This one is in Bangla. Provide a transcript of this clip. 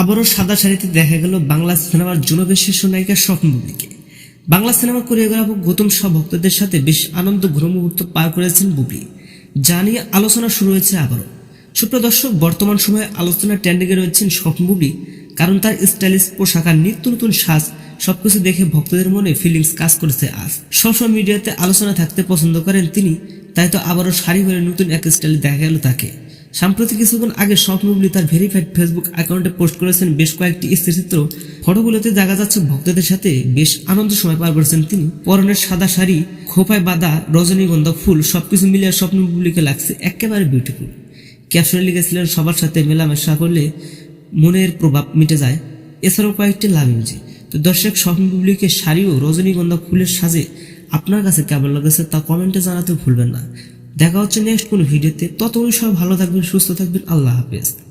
আবারও সাদা শাড়িতে দেখা গেল বাংলা সিনেমার জনবেশ শীর্ষ নায়িকা স্বপ্ন বুবলিকে বাংলা সিনেমা কোরিওগ্রাফক গৌতম শাহ ভক্তদের সাথে বেশ আনন্দ ঘন মুহূর্ত পার করেছেন বুবলি। যা নিয়ে আলোচনা শুরু হয়েছে আবারও। সুপ্রিয় দর্শক, বর্তমান সময়ে আলোচনা ট্রেন্ডিংয়ে রয়েছেন স্বপ্ন বুবলি, কারণ তার স্টাইলিশ পোশাক আর নিত্য নতুন সাজ সবকিছু দেখে ভক্তদের মনে ফিলিংস কাজ করেছে আজ। সোশ্যাল মিডিয়াতে আলোচনা থাকতে পছন্দ করেন তিনি, তাই তো আবারও শাড়ি হয়ে নতুন এক স্টাইলে দেখা গেল তাকে। সাম্প্রতি কিছুক্ষণ আগে স্বপ্নগুলি তার ভেরিফাইড ফেসবুক অ্যাকাউন্টে পোস্ট করেছেন বেশ কয়েকটি স্থিরচিত্র ফটোগুলোতে দেখা যাচ্ছে ভক্তদের সাথে বেশ আনন্দ সময় পার করেছেন তিনি। পরনের সাদা শাড়ি, খোপায় বাঁধা রজনীগন্ধা ফুল, সবকিছু মিলিয়ে স্বপ্নগুলিকে লাগছে একেবারে বিউটিফুল ক্যাপশনে লিখেছিলেন, সবার সাথে মেলামেশা করলে মনের প্রভাব মিটে যায়। এছাড়াও কয়েকটি লাভ ইমোজি তো দর্শক স্বপ্নগুলিকে শাড়ি ও রজনীগন্ধা ফুলের সাজে আপনার কাছে কেমন লাগেছে তা কমেন্টে জানাতে ভুলবেন না। দেখা হচ্ছে নেক্সট কোনো ভিডিওতে ততক্ষণ সব ভালো থাকবেন সুস্থ থাকবেন। আল্লাহ হাফেজ।